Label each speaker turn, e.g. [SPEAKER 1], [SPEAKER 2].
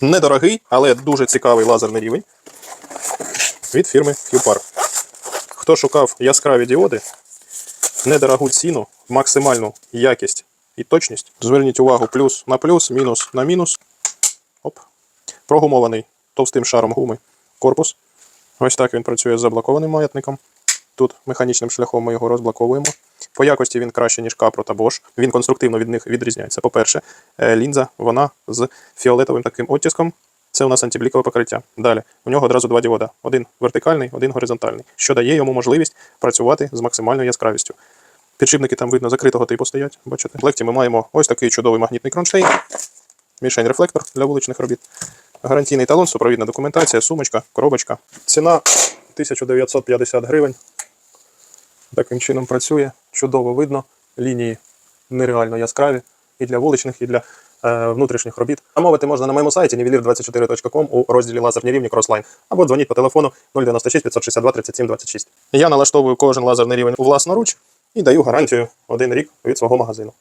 [SPEAKER 1] Недорогий, але дуже цікавий лазерний рівень від фірми QPAR. Хто шукав яскраві діоди, недорогу ціну, максимальну якість і точність, зверніть увагу плюс на плюс, мінус на мінус. Оп. Прогумований товстим шаром гуми корпус. Ось так він працює з заблокованим маятником. Тут механічним шляхом ми його розблоковуємо. По якості він краще, ніж Capro та Bosch. Він конструктивно від них відрізняється. По-перше, е, лінза вона з фіолетовим таким оттиском. Це у нас антиблікове покриття. Далі у нього одразу два діода: один вертикальний, один горизонтальний, що дає йому можливість працювати з максимальною яскравістю. Підшипники там видно закритого типу стоять. Бачите, в комплекті ми маємо ось такий чудовий магнітний кронштейн, мішень рефлектор для вуличних робіт, гарантійний талон, супровідна документація, сумочка, коробочка. Ціна 1950 гривень. Таким чином працює, чудово видно. Лінії нереально яскраві і для вуличних, і для е, внутрішніх робіт. Замовити можна на моєму сайті nivelir24.com у розділі лазерні рівні Crossline або дзвоніть по телефону 096 562 37 26. Я налаштовую кожен лазерний рівень власноруч і даю гарантію один рік від свого магазину.